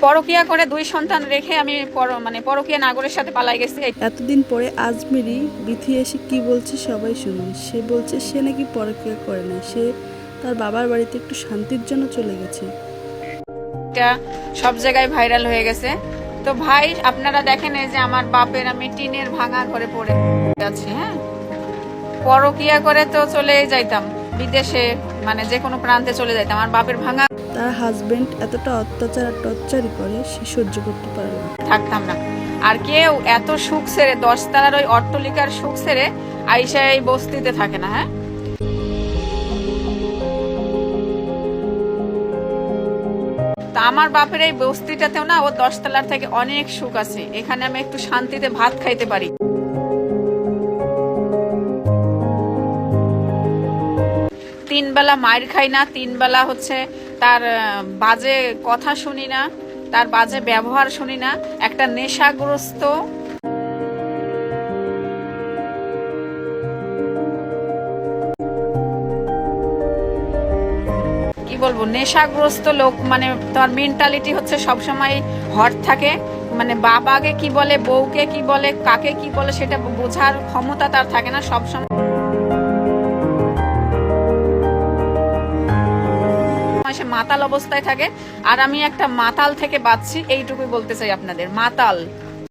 পরকিয়া করে দুই সন্তান রেখে আমি পর- মানে পরকিয়া নাগরের সাথে পালাই গেছি। এতদিন পরে আজমেরি বিথি এসে কি বলছে সবাই শুনুন সে বলছে সে নাকি পরকিয়া করে না সে তার বাবার বাড়িতে একটু শান্তির জন্য চলে গেছে। এটা সব জায়গায় ভাইরাল হয়ে গেছে। তো ভাই আপনারা দেখেন এই যে আমার বাপের আমি টিনের ভাঙা ঘরে পড়ে আছি হ্যাঁ? পরকিয়া করে তো চলে যাইতাম। বিদেশে মানে যে কোনো প্রান্তে চলে যাইতাম আমার বাপের ভাঙা তার হাজবেন্ড এতটা অত্যাচার আর টর্চারই করে সে সহ্য করতে পারবে না। থাকতাম না। আর কেউ এত সুখ ছেড়ে দশতলার ওই অট্টলিকার সুখ ছেড়ে আইসা এই বস্তিতে থাকে না হ্যাঁ? তা আমার বাপের এই বস্তিটাতেও না ও দশতলার থেকে অনেক সুখ আছে। এখানে আমি একটু শান্তিতে ভাত খাইতে পারি। তিন বেলা মায়ের খাই না তিন বেলা হচ্ছে তার বাজে কথা শুনি না, তার বাজে ব্যবহার শুনি না, একটা নেশাগ্রস্ত। কি বলব, নেশাগ্রস্ত লোক মানে তার মেন্টালিটি হচ্ছে সবসময় হট থাকে। মানে বাবাকে কি বলে, বউকে কি বলে, কাকে কি বলে, সেটা বোঝার ক্ষমতা তার থাকে না সবসময়। মাতাল অবস্থায় থাকে। আর আমি একটা মাতাল থেকে বাঁচছি এইটুকুই বলতে চাই আপনাদের। মাতাল।